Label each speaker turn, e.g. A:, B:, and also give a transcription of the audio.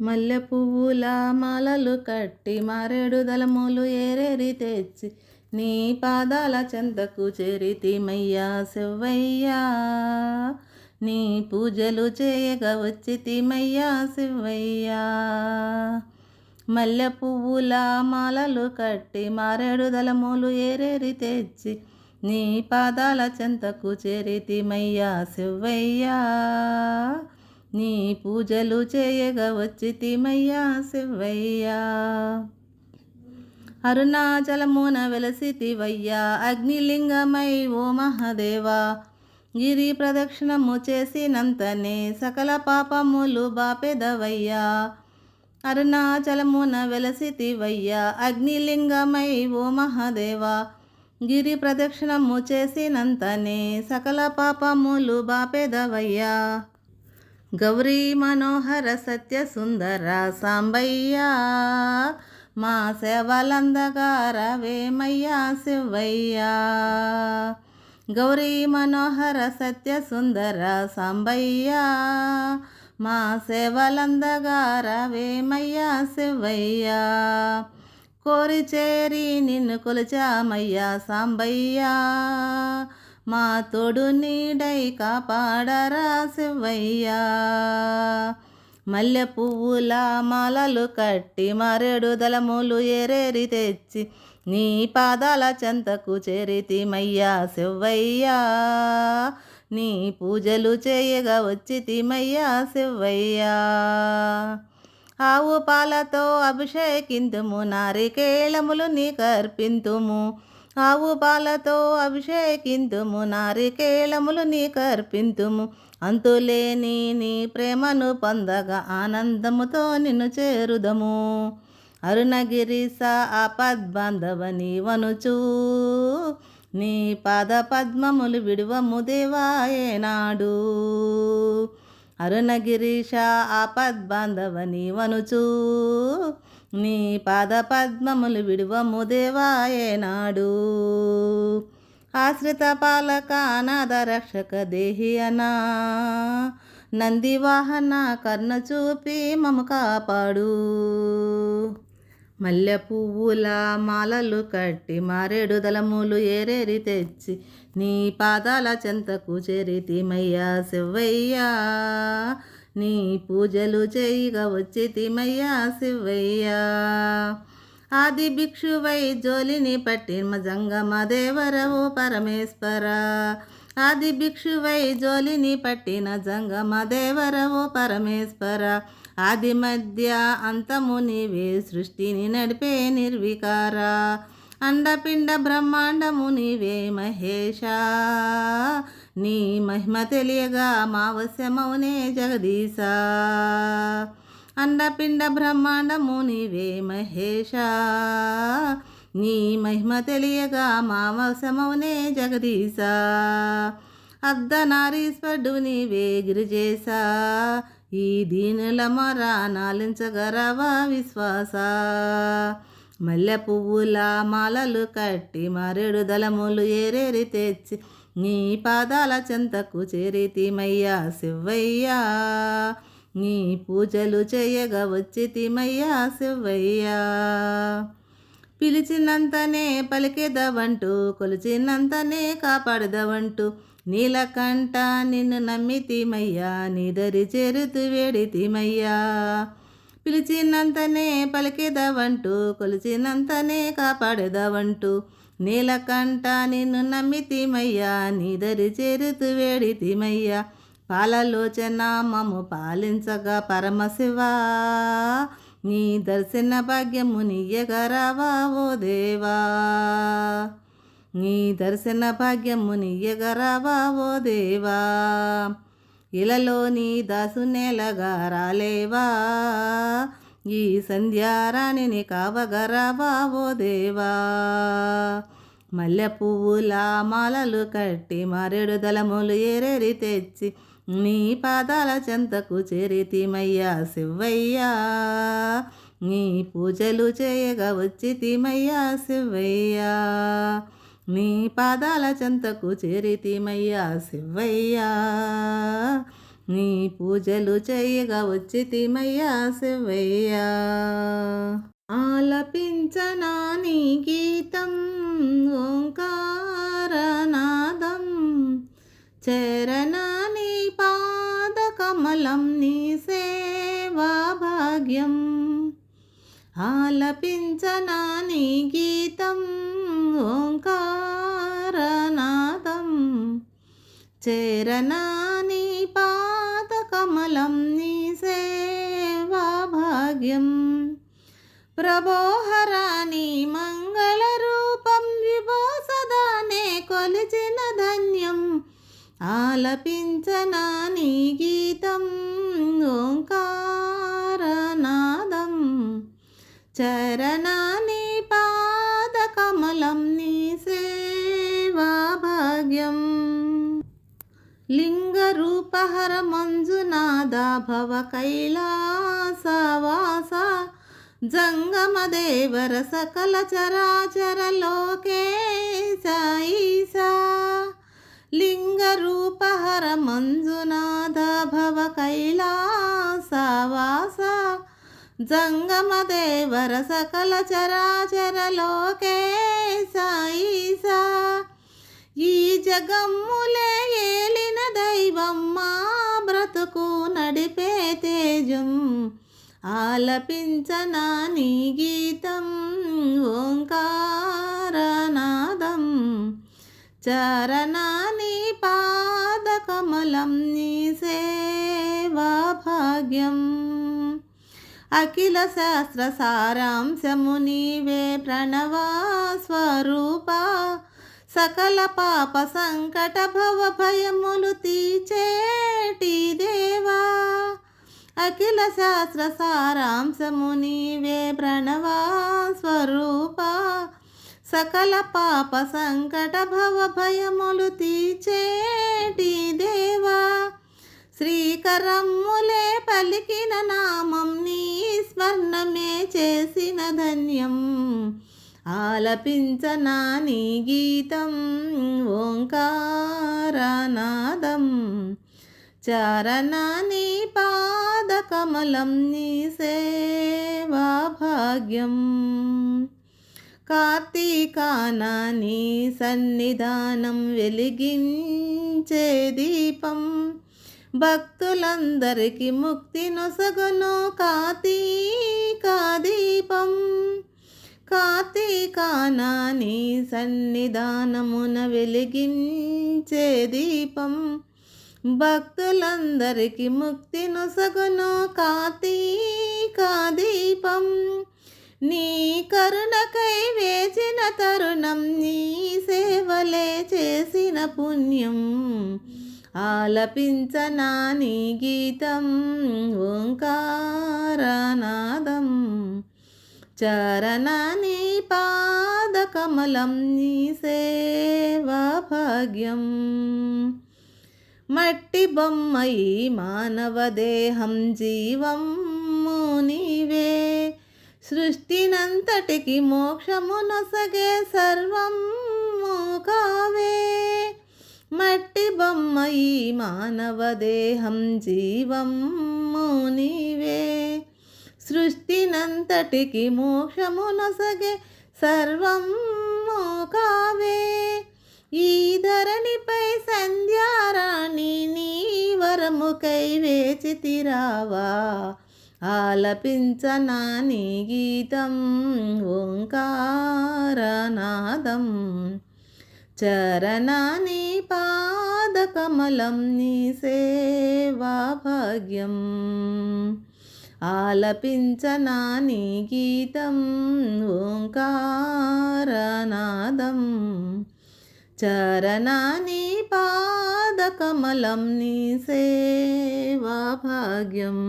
A: మల్లె పువ్వుల మాలలు కట్టి మారేడు దళములు ఏరేరి తెచ్చి నీ పాదాల చెంతకు చేరితిమయ్యా శివయ్యా. నీ పూజలు చేయగా వచ్చి తిమయ్యా శివయ్యా. మల్లె పువ్వుల మాలలు కట్టి మారేడు దళములు ఏరేరి తెచ్చి నీ పాదాల చెంతకు చేరితిమయ్యా శివయ్యా. నీ పూజలు చేయగా వచ్చి తిమయ్యా శివయ్యా. అరుణాచలమున వెలసితివయ్యా. అగ్నిలింగమై ఓ మహాదేవా. గిరి ప్రదక్షిణము చేసినంతనే సకల పాపములు బాపెదవయ్యా. అరుణాచలమున వెలసితివయ్యా. అగ్నిలింగమై ఓ మహాదేవా. గిరి ప్రదక్షిణము చేసినంతనే సకల పాపములు బాపెదవయ్యా. గౌరీ మనోహర సత్య సుందర సాంబయ్యా మా సేవలందగారవేమయ్యా శివయ్యా. గౌరీ మనోహర సత్య సుందర సాంబయ్యా మా సేవలందగారవేమయ్యా శివయ్యా. కోరి చేరి నిన్ను కొలిచామయ్యా సాంబయ్యా మా తోడు నీడై కాపాడరా శివయ్యా. మల్లె పువ్వుల మాలలు కట్టి మారేడు దళములు ఏరేరి తెచ్చి నీ పాదాల చెంతకు చేరితిమయ్యా శివయ్యా. నీ పూజలు చేయగా వచ్చి తిమయ్యా శివయ్యా. ఆవు పాలతో అభిషేకింతుము నారికేళములు నీకర్పింతుము ఆవు పాలతో అభిషేకింతుము నారికేళములు నీకర్పింతుము అంతులేని నీ ప్రేమను పొందగా ఆనందముతో నిన్ను చేరుదము. అరుణగిరిస ఆపద్బాంధవ నీవనుచూ నీ పాద పద్మములు విడువము దేవాయేనాడు అరుణగిరీష ఆపద్బాంధవ నీవనుచూ నీ పాద పద్మములు విడువము దేవాయేనాడు ఆశ్రిత పాలక అనాథ రక్షక దేహి అనా నందివాహన కర్ణ చూపి మము కాపాడు. మల్లె పువ్వుల మాలలు కట్టి మారేడు దళములు ఏరేరి తెచ్చి నీ పాదాల చెంతకు చేరితిమయ్యా శివయ్యా. నీ పూజలు చేయగా వచ్చి తిమయ్యా శివయ్యా. ఆది భిక్షువై జోలిని పట్టిన జంగమ దేవరవు పరమేశ్వర. ఆది భిక్షువై జోలిని పట్టిన జంగమ దేవరవు పరమేశ్వర. ఆది మధ్య అంతము నీవే సృష్టిని నడిపే నిర్వికార. అండపిండ బ్రహ్మాండము నీవే మహేష నీ మహిమ తెలియగా మావశ్యమౌనే జగదీశ. అండపిండ బ్రహ్మాండము నీవే మహేష నీ మహిమ తెలియగా మా జగదీశ. అర్ధనారీశ్వరుడు నీవే గిరిజేశ. ఈ దీనుల మరా నాలించగరవా విశ్వాస. మల్లె పువ్వుల మాలలు కట్టి మరెడు దళములు ఏరేరి తెచ్చి నీ పాదాల చెంతకు చేరితిమయ్యా శివయ్యా. నీ పూజలు చేయగా వచ్చితిమయ్యా శివయ్యా. పిలిచినంతనే పలికేదవంటూ కొలిచినంతనే కాపాడదవంటూ నీలకంట నిన్ను నమ్మితిమయ్యా నీదరి చేరుతు వేడితిమయ్యా. పిలిచినంతనే పలికేదవంటూ కొలిచినంతనే కాపాడేదవంటూ నీలకంఠ నిన్ను నమ్మితిమయ్యా నీదరి చేరుతు వేడితిమయ్యా. పాలలోచన మము పాలించగా పరమశివా. నీ దర్శన భాగ్యము నీయగరావా ఓ దేవా. నీ దర్శన భాగ్యము నీయగరావా ఓ దేవా. ఇలలో నీ దాసు నేలగా రాలేవా. ఈ సంధ్యారాణిని కావగరావా ఓ దేవా? మల్లె పువ్వుల మాలలు కట్టి మరెడు దళములు ఏరేరి తెచ్చి నీ పాదాల చెంతకు చేరితిమయ్యా శివయ్యా. నీ పూజలు చేయగా వచ్చి తిమయ్యా శివయ్యా. నీ పాదాల చెంతకు చేరితిమయ్యా శివయ్యా. నీ పూజలు చేయగా వచ్చి తిమయ్యా శివయ్యా. ఆలపించనా నీ గీతం ఓంకారనాదం చరణా నీ పాదకమలం నీ సేవా భాగ్యం. ఆలపించనా నీ గీతం ఓంకారనాదం చరణా నీ పాదకమలం సేవా భాగ్యం. ప్రభోహరాని మంగళరూపం విభో సదానే కొలిచిన ధన్యం. ఆలపించనా నీ గీతం ఓంకారనాదం. చరణాని పాదకమలం నీ సేవా భాగ్యం. లింగరూపహర మంజు భవ కైలాసవాస జంగమదేవర సకల చరాచర లోకే సాయిసా లింగరూపహర మంజునాథ భవ కైలాసవాస జంగమదేవర సకల చరాచర లోకే సాయిసా ఈ జగమ్ములే ఏలిన దైవం మా బ్రతుకు నడిపే తేజం. ఆలపించనా నీ గీతం ఓంకారనాదం. చరణాని పాదకమలం నీ సేవా భాగ్యం అఖిల శాస్త్ర సారాంశము నీవే ప్రణవా స్వరూపా సకల పాప సంకట భవ భయములు తీచేటి దేవా. అఖిల శాస్త్ర సారాంశము నీవే ప్రణవా స్వరూప. సకల పాప సంకట భవ భయములు తీచేటి దేవా. శ్రీకరమ్ములే పలికిన నామం నీ స్వర్ణమే చేసిన ధన్యం. ఆలపించనా నీ గీతం ఓంకారనాదం. చరణాని పాదకమలం నీ సేవా భాగ్యం కార్తీకాన నీ సన్నిధానం వెలిగించే దీపం. భక్తులందరికీ ముక్తి నొసగును కార్తీక దీపం. కార్తీకాన నీ సన్నిధానమున వెలిగించే దీపం. భక్తులందరికీ ముక్తి నొసగును కార్తీక దీపం. నీ కరుణకై వేచిన తరుణం నీ సేవలే చేసిన పుణ్యం. ఆలపించనా నీ గీతం ఓంకారనాదం. చరణాని పాదకమలం నీ సేవా భాగ్యం మట్టి బొమ్మయి మానవ దేహం జీవం నీవే. సృష్టినంతటికి మోక్షమునొసగే సర్వం కావే. మట్టి బొమ్మయి మానవ దేహం జీవం నీవే. సృష్టినంతటికి మోక్షము నొసగే సర్వం కావే ఈ ధరణిపై సంధ్యారాణి నీ వరముకై వేచితిరావా. ఆలపించనా నీ గీతం ఓంకారనాదం చరణాని పాదకమలం నీ సేవా భాగ్యం. ఆలపించనా నీ గీతం ఓంకారనాదం. చరణాని పాదకమలం నీ సేవా భాగ్యం